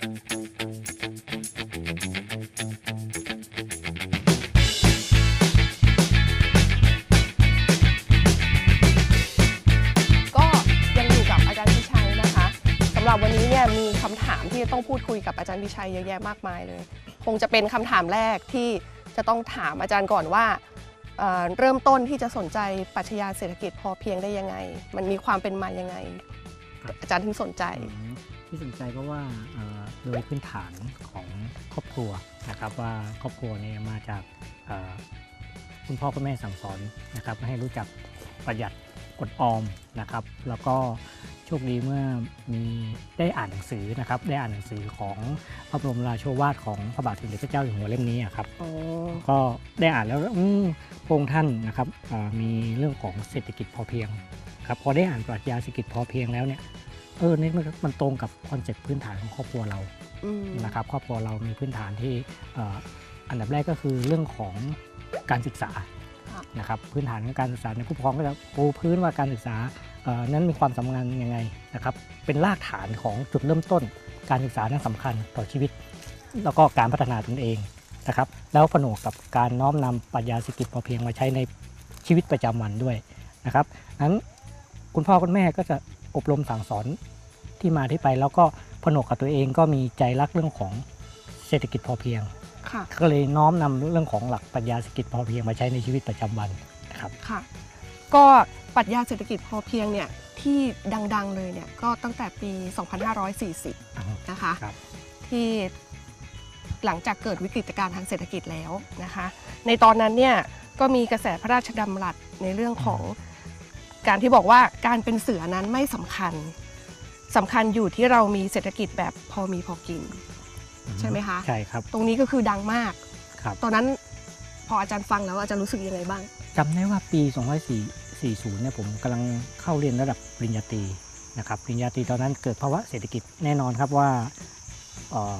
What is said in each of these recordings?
ก็ยังอยู่กับอาจารย์พิชัยนะคะสำหรับวันนี้เนี่ยมีคำถามที่จะต้องพูดคุยกับอาจารย์พิชัยเยอะแยะมากมายเลย คงจะเป็นคำถามแรกที่จะต้องถามอาจารย์ก่อนว่าเอ่อเริ่มต้นที่จะสนใจปรัชญาเศรษฐกิจพอเพียงได้ยังไง มันมีความเป็นมายังไง ครับ อาจารย์ถึงสนใจ อืม ที่สนใจเพราะว่าเอ่อโดยพื้นฐานของครอบครัวนะครับว่าครอบครัวเนี่ยมาจากเอ่อคุณพ่อคุณแม่สั่งสอนนะครับให้รู้จักประหยัดอดออมนะครับ แล้วก็โชคดีเมื่อมีได้อ่านหนังสือนะครับได้อ่านหนังสือของพระบรมราโชวาทของพระบาทสมเด็จพระเจ้าอยู่หัวเล่มนี้อะครับอ๋อก็ได้อ่านแล้วอืมพระองค์ท่านนะครับอ่ามีเรื่องของเศรษฐกิจพอเพียงครับพอได้อ่านปรัชญาเศรษฐกิจพอเพียงแล้วเนี่ย เออนี่มันมันตรงกับคอนเซ็ปต์พื้นฐานของครอบครัวเราอืมนะครับครอบครัวเรามีพื้นฐานที่เอ่ออันดับแรกก็คือเรื่องของการศึกษาค่ะนะครับพื้นฐานของการศึกษาในยผู้ปกครองก็จะปูพื้นว่าการศึกษาเอ่อนั้นมีความสำคัญยังไงนะครับเป็นรากฐานของจุดเริ่มต้น การศึกษานั้นสำคัญต่อชีวิต แล้วก็การพัฒนาตนเองนะครับแล้วผนวกกับการน้อมนำปรัชญาเศรษฐกิจพอเพียงมาใช้ในชีวิตประจำวันด้วยนะครับนั้นคุณพ่อคุณแม่ก็จะ อบรมสั่งสอนที่มาที่ไป แล้วก็ผนวกกับตัวเองก็มีใจรักเรื่องของเศรษฐกิจพอเพียง ค่ะ ก็เลยน้อมนำเรื่องของหลักปรัชญาเศรษฐกิจพอเพียงมาใช้ในชีวิตประจำวันนะครับ ค่ะ ก็ปรัชญาเศรษฐกิจพอเพียงเนี่ยที่ดังๆเลยเนี่ยก็ตั้งแต่ปี 2540 นะคะ ครับ ที่หลังจากเกิดวิกฤตการณ์ทางเศรษฐกิจแล้วนะคะ ในตอนนั้นเนี่ยก็มีกระแสพระราชดำรัสในเรื่องของ การที่บอกว่าการเป็นเสือนั้นไม่สำคัญสำคัญอยู่ที่เรามีเศรษฐกิจแบบพอมีพอกิน ใช่ไหมคะใช่ครับ ตรงนี้ก็คือดังมากครับตอนนั้นพออาจารย์ฟังแล้วอาจารย์รู้สึกยังไงบ้างจำได้ว่าปี 2540 เนี่ยผมกำลังเข้าเรียนระดับปริญญาตรีนะครับปริญญาตรีตอนนั้นเกิดภาวะเศรษฐกิจแน่นอนครับว่าเอ่อ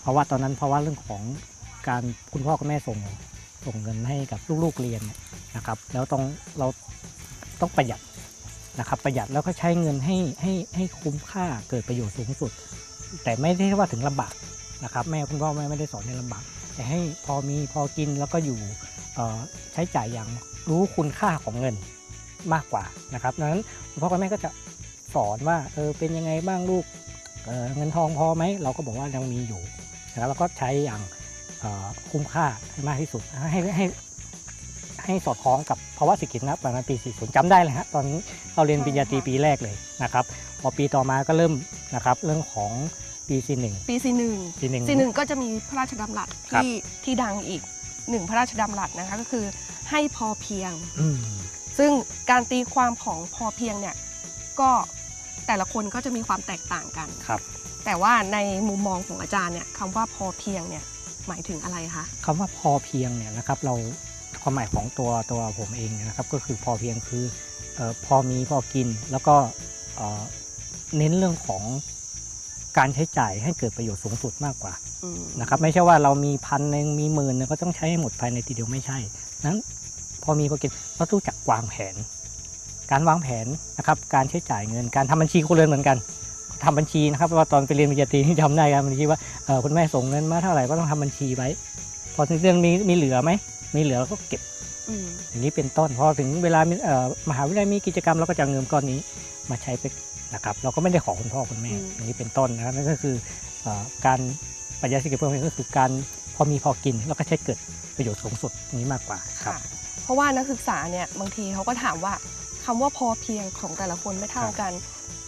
เพราะว่าตอนนั้นเพราะว่าเรื่องของการคุณพ่อคุณแม่ส่งส่งเงินให้กับลูกๆเรียนนะครับ แล้วต้องเรา ต้องประหยัดนะครับประหยัดแล้วก็ใช้เงินให้ให้ให้คุ้มค่าเกิดประโยชน์สูงสุด แต่ไม่ได้ว่าถึงลำบากนะครับแม่คุณพ่อแม่ไม่ได้สอนให้ลำบาก แต่ให้พอมีพอกินแล้วก็อยู่ใช้จ่ายอย่างรู้คุณค่าของเงินมากกว่านะครับดังนั้นคุณพ่อคุณแม่ก็จะสอนว่าเออเป็นยังไงบ้างลูกเเงินทองพอไหมเราก็บอกว่ายังมีอยู่นะครับแล้วก็ใช้อย่างคุ้มค่าให้มากที่สุดให้ให้ ให้สอดคล้องกับภาวะเศรษฐกิจนะประมาณปี 40จำได้เลยฮะตอนเราเรียนปริญญาตรีปีแรกเลยนะครับพอปีต่อมาก็เริ่มนะครับเรื่องของปี 41 ปีสี่หนึ่งปีหนึ่งสี่หนึ่งก็จะมีพระราชดำรัสครับ ที่ที่ดังอีกหนึ่งพระราชดำรัสนะคะก็คือให้พอเพียง อืมซึ่งการตีความของพอเพียงเนี่ยก็แต่ละคนก็จะมีความแตกต่างกัน ครับ แต่ว่าในมุมมองของอาจารย์เนี่ยคำว่าพอเพียงเนี่ยหมายถึงอะไรคะ คำว่าพอเพียงเนี่ยนะครับเรา ความหมายของตัวตัวผมเองเนี่ยนะครับ ก็คือพอเพียงคือเออพอมีพอกิน แล้วก็เอ่อเน้นเรื่องของการใช้จ่ายให้เกิดประโยชน์สูงสุดมากกว่าอืมนะครับ ไม่ใช่ว่าเรามีพันหนึ่งมีหมื่นหนึงก็ต้องใช้ให้หมดภายในทีเดียวไม่ใช่ นั้นพอมีพอกินเราต้องรู้จักวางแผน การวางแผนนะครับ การใช้จ่ายเงิน การทำบัญชีครัวเรือนเหมือนกันทำบัญชีนะครับว่าตอนไปเรียนปริญญาตรีที่ทำได้การบัญชีว่าเอ่อคุณแม่ส่งเงินมาเท่าไหร่ก็ต้องทำบัญชีไว้ พอถึงเดือนมีมีเหลือไหม มีเหลือเราก็เก็บอืมอย่างนี้เป็นต้นพอถึงเวลามีเอ่อมหาวิทยาลัยมีกิจกรรมเราก็จะเอาเงินก้อนนี้มาใช้ไปนะครับ เราก็ไม่ได้ขอคุณพ่อคุณแม่อย่างนี้เป็นต้นนะครับนั่นก็คือเอ่อการปรัชญาเศรษฐกิจพอเพียงก็คือการพอมีพอกินแล้วก็ใช้เกิดประโยชน์สูงสุดนี้มากกว่าครับ ค่ะ เพราะว่านักศึกษาเนี่ยบางทีเขาก็ถามว่าคำว่าพอเพียงของแต่ละคนไม่เท่ากัน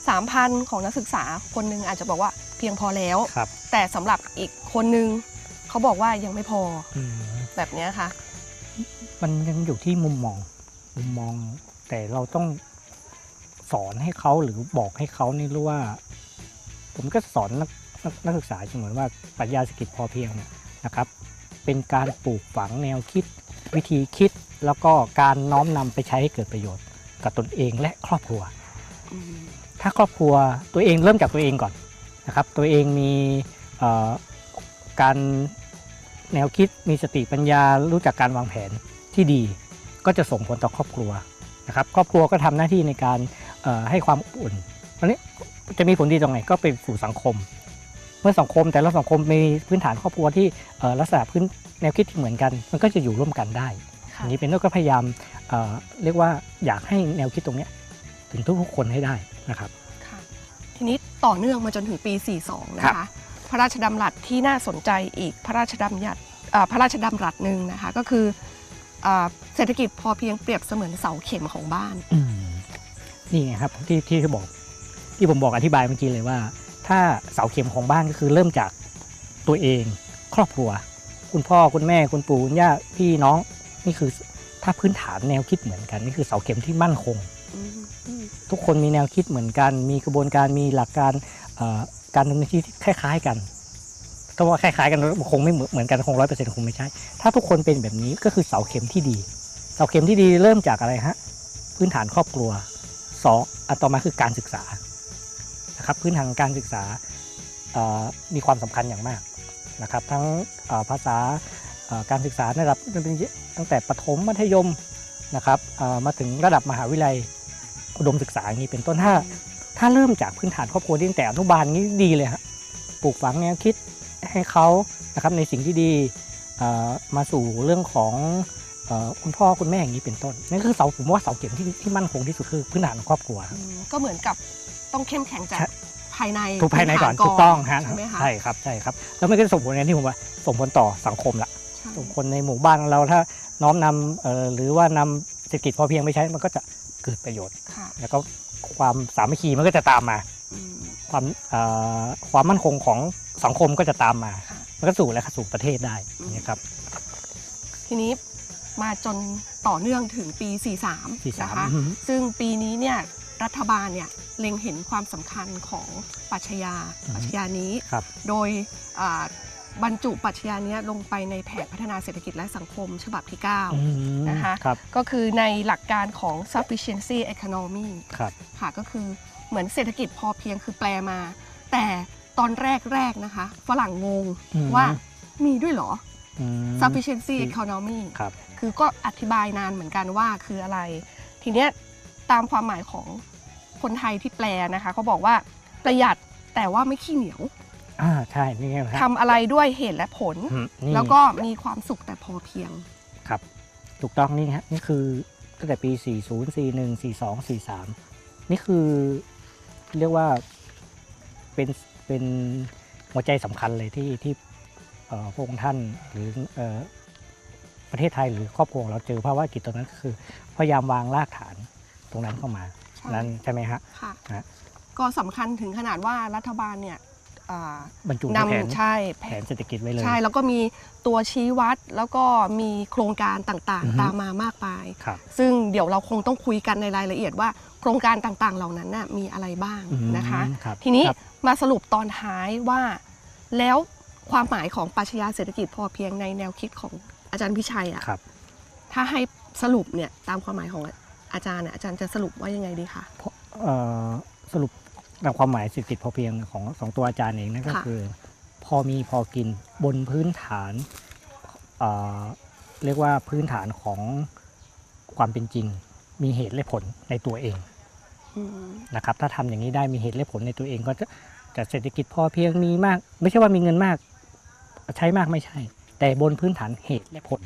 สามพันของนักศึกษาคนหนึงอาจจะบอกว่าเพียงพอแล้ว ครับแต่สำหรับอีกคนนึงเขาบอกว่ายังไม่พออืม แบบเนี้ยค่ะ มันยังอยู่ที่มุมมอง มุมมอง แต่เราต้องสอนให้เขาหรือบอกให้เขานี่รู้ว่า ผมก็สอนนักนักนักศึกษาเสมอว่าปรัชญาเศรษฐกิจพอเพียงนะครับ เป็นการปลูกฝังแนวคิด วิธีคิดแล้วก็การน้อมนำไปใช้ให้เกิดประโยชน์กับตนเองและครอบครัว ถ้าครอบครัวตัวเองเริ่มจากตัวเองก่อนนะครับ ตัวเองมีการ แนวคิดมีสติปัญญารู้จักการวางแผนที่ดี ก็จะส่งผลต่อครอบครัวนะครับครอบครัวก็ทำหน้าที่ในการเอ่อให้ความอบอุ่นอันนี้จะมีผลดีตรงไหนก็ไปสู่สังคม เมื่อสังคมแต่ละสังคมมีพื้นฐานครอบครัวที่เอ่อลักษณะพื้นแนวคิดที่เหมือนกัน มันก็จะอยู่ร่วมกันได้ค่ะอันนี้เป็นต้นก็พยายามเอ่อเรียกว่าอยากให้แนวคิดตรงเนี้ยถึงทุกๆคนให้ได้นะครับค่ะทีนี้ต่อเนื่องมาจนถึงปี 42 นะครัคะบ พระราชดำรัสที่น่าสนใจอีกพระราชดำรัสเอ่อพระราชดำรัสหนึ่งนะคะก็คือเอ่อเศรษฐกิจพอเพียงเปรียบเสมือนเสาเข็มของบ้านอืมนี่ไงครับที่ที่บอกที่ผมบอกอธิบายเมื่อกี้เลยว่า ถ้าเสาเข็มของบ้านก็คือเริ่มจากตัวเองครอบครัว คุณพ่อคุณแม่คุณปู่คุณย่าพี่น้องนี่คือถ้าพื้นฐานแนวคิดเหมือนกัน นี่คือเสาเข็มที่มั่นคง ทุกคนมีแนวคิดเหมือนกัน มีกระบวนการมีหลักการเอ่อ การดำเนินชีวิตที่คล้าย ๆ กันก็ว่าคล้ายๆกันคงไม่เหมือนกันคงร้อยเปอร์เซ็นต์คงไม่ใช่ ถ้าทุกคนเป็นแบบนี้ก็คือเสาเข็มที่ดี เสาเข็มที่ดีเริ่มจากอะไรฮะพื้นฐานครอบครัวสองอันต่อมาคือการศึกษานะครับพื้นฐานการศึกษามีความสำคัญอย่างมากนะครับทั้งภาษาการศึกษาในระดับตั้งแต่ประถมมัธยมนะครับมาถึงระดับมหาวิทยาลัยอุดมศึกษาอย่างนี้เป็นต้นถ้า ถ้าเริ่มจากพื้นฐานครอบครัวตั้งแต่อนุบาลนี้ดีเลยฮะปลูกฝังแนวคิดให้เขานะครับในสิ่งที่ดีเอ่อมาสู่เรื่องของเอ่อคุณพ่อคุณแม่อย่างนี้เป็นต้นนั่นคือเสาผมว่าเสาเข็มที่ที่มั่นคงที่สุดคือพื้นฐานของครอบครัวครับอืมก็เหมือนกับต้องเข้มแข็งจากใช่ภายในถูกภายในก่อนพื้ถูกต้องฮะใช่ไหมคะใช่ครับใช่ครับ แล้วมันก็จะส่งผลอย่างที่ผมว่าส่งผลต่อสังคมละใช่ส่งผลในหมู่บ้านของเราถ้าน้อมนำเอ่อหรือว่านำเศรษฐกิจพอเพียงไปใช้มันก็จะเกิดประโยชน์ค่ะแล้วก็ ความสามัคคีมันก็จะตามมาอืมความเอ่อความมั่นคงของสังคมก็จะตามมาค่ะมันก็สู่และสู่ประเทศได้อืมนะครับ ทีนี้มาจนต่อเนื่องถึงปี 43ที่สานะมคะซึ่งปีนี้เนี่ยรัฐบาลเนี่ยเล็งเห็นความสำคัญของปรัชญาอืมปรัชญานี้ครับโดยอ่า บรรจุปรัชญาเนี้ยลงไปในแผนพัฒนาเศรษฐกิจและสังคมฉบับที่อืมนะคะครับ9ก็คือในหลักการของ sufficiency economy ครับค่ะก็คือเหมือนเศรษฐกิจพอเพียงคือแปลมา แต่ตอนแรก ๆ นะคะ ฝรั่งงงอืมว่ามีด้วยเหรออืม sufficiency อืม economy ครับคือก็อธิบายนานเหมือนกันว่าคืออะไร ทีเนี้ยตามความหมายของคนไทยที่แปลนะคะเขาบอกว่าประหยัดแต่ว่าไม่ขี้เหนียว อ่าใช่นี่ไงครับ ทำอะไรด้วยเหตุและผล อืมนี่ แล้วก็มีความสุขแต่พอเพียง ครับ ถูกต้องนี่ฮะนี่คือตั้งแต่ปี 40 41 42 43 นี่คือเรียกว่าเป็นเป็นหัวใจสำคัญเลยที่ที่เอ่อพระองค์ท่านหรือเอ่อประเทศไทยหรือครอบครัวของเราเจอภาวะวิกฤตตรงนั้นก็คือ พยายามวางรากฐานตรงนั้นเข้ามา ใช่ นั้นใช่ไหมฮะ ค่ะ ฮะ ก็สำคัญถึงขนาดว่ารัฐบาลเนี่ยอ่า บรรจุในแผนนำใช่แผแผนนเศรษฐกิจไว้เลย ใช่แล้วก็มีตัวชี้วัดแล้วก็มีโครงการต่างอือฮึๆตามมามากมายครับซึ่งเดี๋ยวเราคงต้องคุยกันในรายละเอียดว่าโครงการต่างๆ เหล่านั้นน่ะมีอะไรบ้างอืมนะคะครับทีนี้ครับมาสรุปตอนท้ายว่า แล้วความหมายของปรัชญาเศรษฐกิจพอเพียงในแนวคิดของอาจารย์พิชัยอะครับถ้าให้สรุปเนี่ยตามความหมายของอาจารย์เนี่ยอาจารย์จะสรุปว่ายังไงดีคะเอ่อสรุป ตามความหมายเศรษฐกิจพอเพียงของสองตัวอาจารย์เองนั่นก็ค่ะคือ พอมีพอกินบนพื้นฐานเอ่อเรียกว่าพื้นฐานของความเป็นจริง มีเหตุและผลในตัวเองอืมนะครับ ถ้าทำอย่างนี้ได้มีเหตุและผลในตัวเอง ก็จะจะเศรษฐกิจพอเพียงมีมาก ไม่ใช่ว่ามีเงินมาก ใช้มากไม่ใช่ แต่บนพื้นฐานเหตุและผล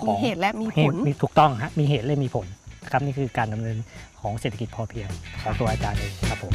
ขมีองเหตุและมีเหผตุลมีถูกต้องฮะมีเหตุและมีผลนะ ครับนี่คือการดำเนินของเศรษฐกิจพอเพียงของตัวอาจารย์เองครับผม